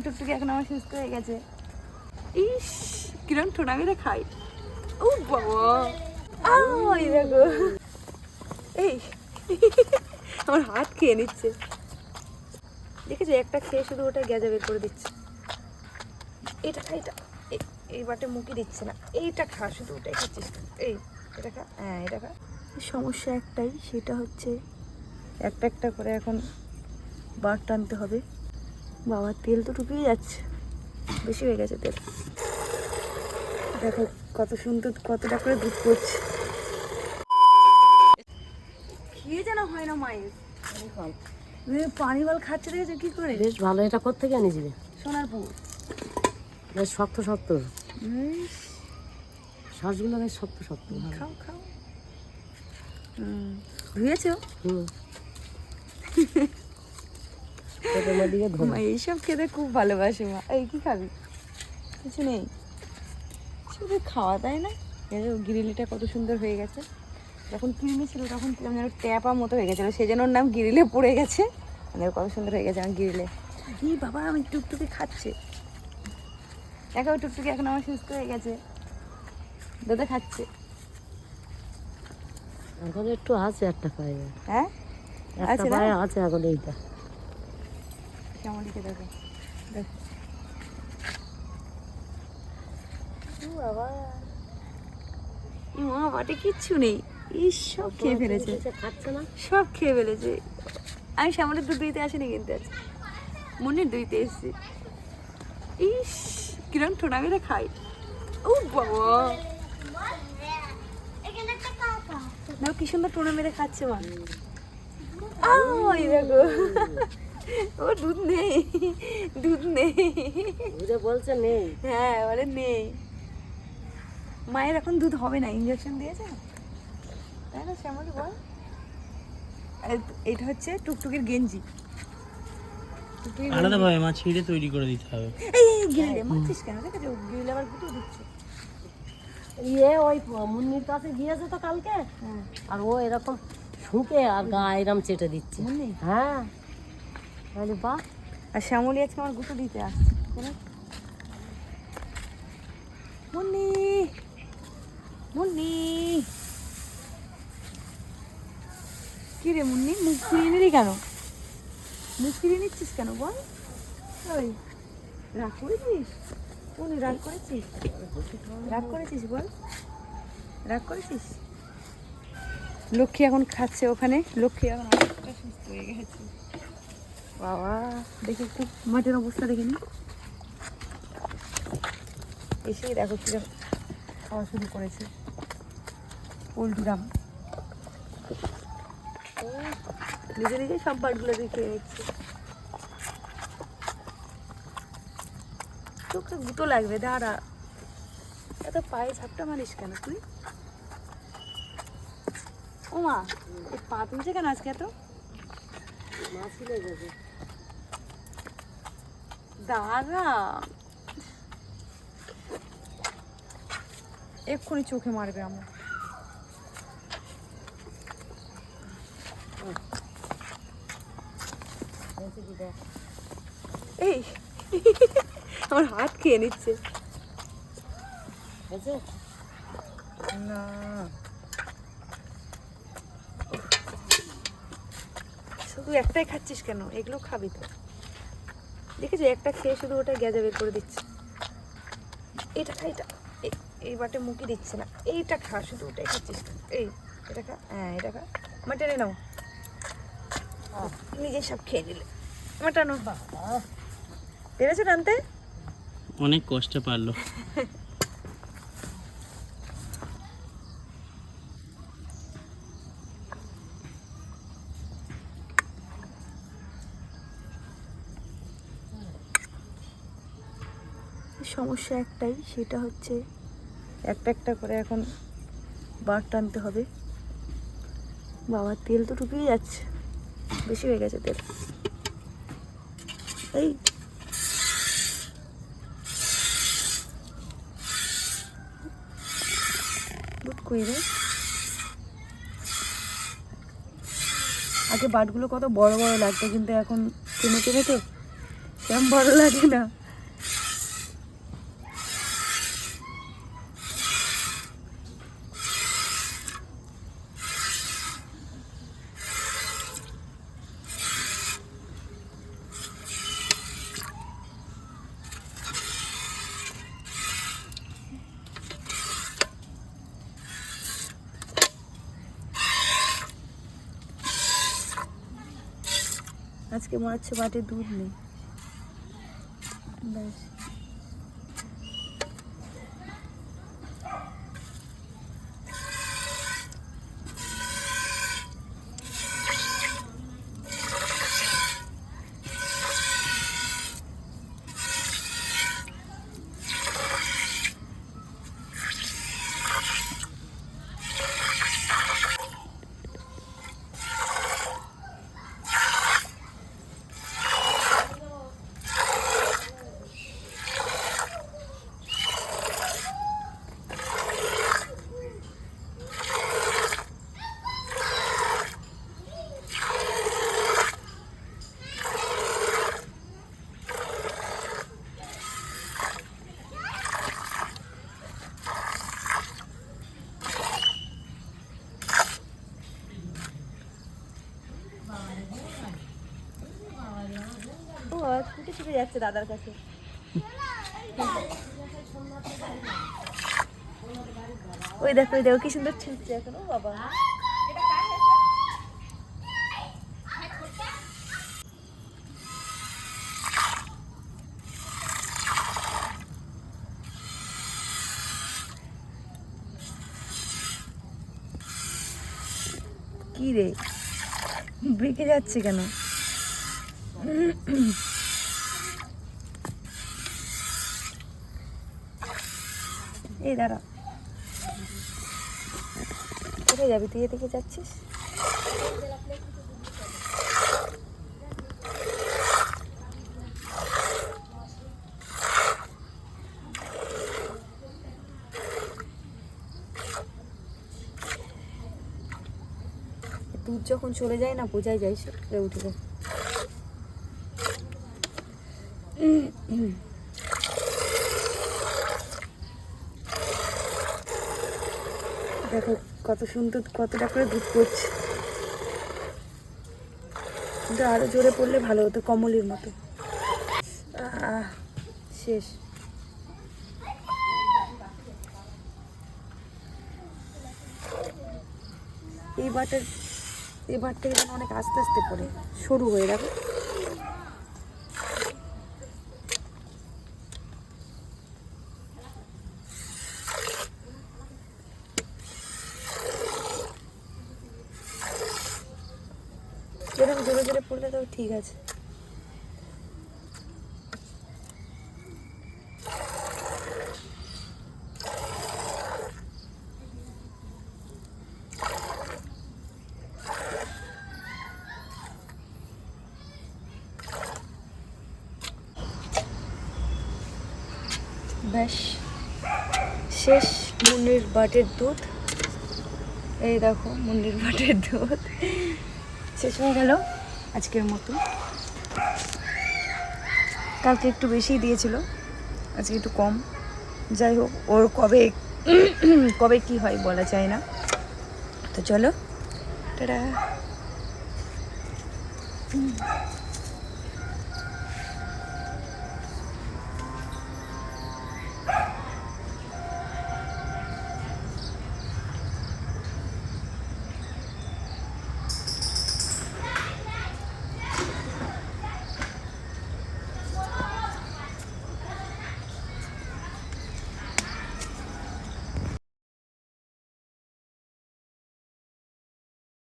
টুকটুকি এখন আমার সুস্থ হয়ে গেছে। ইস কিরম ঠোনা মেরে খাই। ও বাবা। আও, এই দেখো। এই। আমার হাত খেয়ে নিচ্ছে। দেখেছ একটা খেয়ে শুধু ওটা গেজা বের করে দিচ্ছে। এটা খা এটা। এই বাটে মুখে দিচ্ছে না। এইটা খা শুধু ওটাই খাচ্ছিস এই এটা খা। হ্যাঁ এটা খা। সমস্যা একটাই সেটা হচ্ছে একটা একটা করে এখন বার টানতে হবে। বাবা তেল তো টুকিয়ে যাচ্ছে। বেশি হয়ে গেছে তেল। দেখো কত সুন্দর কতটা করে দুধ পড়ছে। খেয়ে যেন হয় না মায়ের। মেয়ে পানি বল খাচ্ছে দেখেছ কি করে? বেশ ভালো এটা কোথেকে আনিছিলে? সোনারপুর বেশ শক্ত শক্ত। শ্বাসগুলো বেশ শক্ত শক্ত। খাও খাও। ধুয়েছো? হুম। এইসব খেতে খুব ভালোবাসে মা। এই কি খাবি? কিছু নেই। শুধু খাওয়া তাই না? গিরিলিটা কত সুন্দর হয়ে গেছে। যখন কিরমি ছিল তখন কিরম যেন ট্যাপা মতো হয়ে গেছিল। সেই জন্য ওর নাম গিরিলে পড়ে গেছে। মানে কত সুন্দর হয়ে গেছে আমার গিরিলে। ই বাবা আমি টুকটুকি খাচ্ছে। দেখো টুকটুকি এখন আমার সুস্থ হয়ে গেছে। দাদা খাচ্ছে। এখন একটু আছে একটা পায়ে। হ্যাঁ? একটা? পায়ে আছে এখন এইটা। শ্যামলিকে দেখো। দেখো। ও বাবা। মা বাটে কিচ্ছু নেই। সব খেয়ে ফেলেছে। না? সব খেয়ে ফেলেছে। আমি শ্যামলের দুধ দিতে আসিনি কিনতে আছে মনের দুইতে এসেছি। ইস কিরম ঠোনা মেরে খাই ও বাবা। দেখো কি সুন্দর টোনা মেরে খাচ্ছে মা। আও, এই দেখো। ও দুধ নেই দুধ নেই। বুঝে বলছে নেই। হ্যাঁ বলে নেই। মায়ের এখন দুধ হবে না ইঞ্জেকশন দিয়েছে? তাই না শ্যামলি বল? এটা হচ্ছে টুকটুকির গেঞ্জি। গেঞ্জি। আলাদাভাবে মা ছিঁড়ে তৈরি করে দিতে হবে। এই গিরিলে মারছিস কেন? দেখেছ গিরিলে আবার গুঁতো দিচ্ছে। ইয়ে ওই মুন্নির কাছে গিয়েছে তো কালকে? হ্যাঁ। আর ও এরকম শুকে আর গা এরম চেটে দিচ্ছে। হ্যাঁ। তাহলে বাহ আর শ্যামলি আজকে আমার গুঁতো দিতে আসছে? মুন্নি! মুন্নি! কি রে মুন্নি? মুখ ফিরিয়ে নিলি কেন? মুখ ফিরিয়ে নিচ্ছিস কেন বল? ওই, রাগ করেছিস? মুন্নি, রাগ করেছিস? রাগ করেছিস বল? রাগ করেছিস? লক্ষ্মী এখন খাচ্ছে ওখানে, লক্ষ্মী এখন অনেকটা সুস্থ হয়ে গেছে। বাবা, দেখি একটু মাটির অবস্থা দেখিনি এসেই দেখো কীরকম খাওয়া শুরু করেছে পোলট্রিরাম নিজে নিজে সব বাটগুলো দিয়ে খেয়ে নিচ্ছে। চোখে গুঁতো লাগবে, দাঁড়া। এত পায়ে ঝাপটা মারিস কেন তুই? ও মা পা তুলছে কেন আজকে এত? মাছি লেগেছে দাঁড়া। এক্ষুনি চোখে মারবে আমার। এই আমার হাত খেয়ে নিচ্ছে। না। শুধু একটাই খাচ্ছিস কেন? এগুলো খাবি তো। দেখেছ একটা খেয়ে শুধু ওটা গেজা বের করে দিচ্ছে। এটা খা এটা। এই বাটে মুখে দিচ্ছে না। এইটা খা শুধু ওটাই খাচ্ছিস এই এটা খা হ্যাঁ এটা খা। আমার টেনে নাও। নিজে সব খেয়ে নিলে। আমার টানো। পেরেছ টানতে? অনেক কষ্টে পারল। সমস্যা একটাই সেটা হচ্ছে একটা একটা করে এখন বার টানতে হবে। বাবা তেল তো টুকিয়ে যাচ্ছে বেশি হয়ে গেছে তেল। এই। আগে বাটগুলো কত বড় বড় লাগতো কিন্তু এখন টেনে টেনে তো কেমন বড় লাগে না। আজকে মনে হচ্ছে বাটে দুধ নেই ব্যাস ও ছুটে ছুটে যাচ্ছে দাদার কাছে। ওই দেখো ওই দেখো, কি সুন্দর ছুটছে এখন, ও বাবা। কি রে? বেঁকে যাচ্ছে কেন? এই দাঁড়া। কোথায় যাবি তুই এদিকে যাচ্ছিস? দুধ যখন চলে যায় না, বোঝাই যায় সে উঠে যায় দেখো কত সুন্দর, কতটা করে দুধ পড়ছে। কিন্তু আরও জোরে পড়লে ভালো হতো, কমলির মতো। শেষ। এই বাটের, এই বাট থেকে যেন অনেক আস্তে আস্তে পড়ে, সরু হয়ে যাবে এরকম জোরে জোরে পড়লে তো ঠিক আছে। ব্যাস, শেষ মুন্নির বাটের দুধ। এই দেখো, মুন্নির বাটের দুধ। শেষ হয়ে গেল। আজকের মতো। কালকে একটু বেশিই দিয়েছিল, আজকে একটু কম। যাই হোক, ওর কবে কবে কি হয় বলা যায় না। তো চলো, টাটা।